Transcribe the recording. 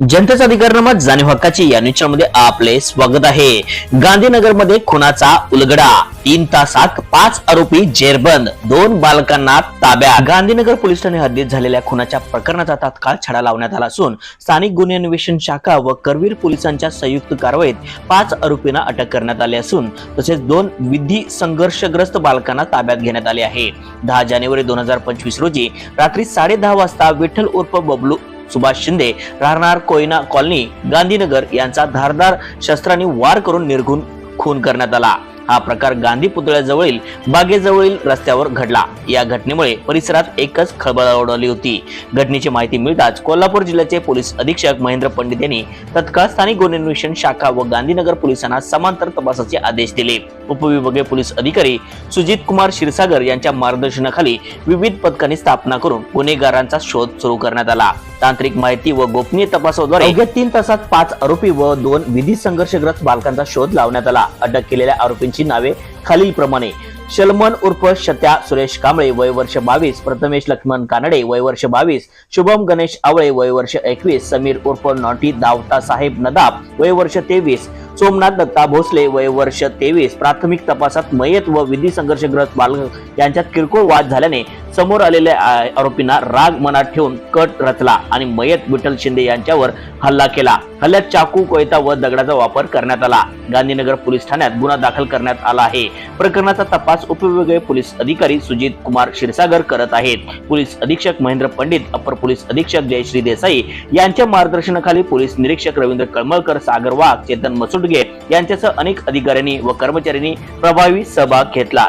जनतेचा अधिकारनामा जाणीव हक्काची या मध्ये आपले स्वागत आहे. गांधीनगरमध्ये खुनाचा उलगडा तीन तासात पाच आरोपी जेरबंद दोन बालकांना ताब्यात. गांधीनगर पोलीस ठाणे हद्दीत झालेल्या खुनाच्या प्रकरणाचा तात्काळ छडा लावण्यात आला असून स्थानिक गुन्हे अन्वेषण शाखा व करवीर पोलिसांच्या संयुक्त कारवाईत पाच आरोपींना अटक करण्यात आली असून तसेच दोन विधी संघर्षग्रस्त बालकांना ताब्यात घेण्यात आले आहे. दहा जानेवारी दोन हजार पंचवीस रोजी रात्री साडे वाजता विठ्ठल उर्फ बबलू सुभाष शिंदे राहणार कोयना कॉलनी गांधीनगर यांचा धारदार शस्त्रांनी वार करून निर्घुण खून करण्यात आला. हा प्रकार गांधी पुतळ्याजवळील बागेजवळील रस्त्यावर घडला. या घटनेमुळे परिसरात एकच खळबळ उडवली होती. घटनेची माहिती मिळताच कोल्हापूर जिल्ह्याचे पोलीस अधीक्षक महेंद्र पंडित यांनी तत्काळ स्थानिक गुन्हे अन्वेषण शाखा व गांधीनगर पोलिसांना समांतर तपासाचे आदेश दिले. उपविभागीय पोलीस अधिकारी सुजित कुमार क्षीरसागर यांच्या मार्गदर्शनाखाली विविध पथकांनी स्थापना करून गुन्हेगारांचा शोध सुरू करण्यात आला. तांत्रिक माहिती व गोपनीय तपासाद्वारे तीन तासात पाच आरोपी व दोन विधी संघर्षग्रस्त बालकांचा शोध लावण्यात आला. अटक केलेल्या आरोपींची नावे खालीलप्रमाणे. शलमन उर्फ शत्या सुरेश कांबळे वय वर्ष बावीस प्रथमेश लक्ष्मण कानडे वय वर्ष बावीस शुभम गणेश आवळे वय वर्ष एकवीस समीर उर्फ नॉटी दावता साहेब नदाब वय वर्ष तेवीस सोमनाथ दत्ता भोसले वय वर्ष तेवीस प्राथमिक तपासात मयत व विधी संघर्षग्रस्त बालक यांच्यात किरकोळ वाद झाल्याने समोर आलेल्या आरोपींना राग मनात ठेवून कट रचला आणि मयत विठ्ठल शिंदे यांच्यावर हल्ला केला. हल्ल्यात चाकू कोयता व दगडाचा वापर करण्यात आला. गांधीनगर पोलीस ठाण्यात गुन्हा दाखल करण्यात आला आहे. प्रकरणाचा तपास उपविभागीय पोलीस अधिकारी सुजित कुमार क्षीरसागर करत आहेत. पोलीस अधीक्षक महेंद्र पंडित अपर पोलीस अधीक्षक जयश्री देसाई यांच्या मार्गदर्शनाखाली पोलीस निरीक्षक रवींद्र कळमळकर सागर वाघ चेतन मसुटगे यांच्यासह अनेक अधिकाऱ्यांनी व कर्मचाऱ्यांनी प्रभावी सहभाग घेतला.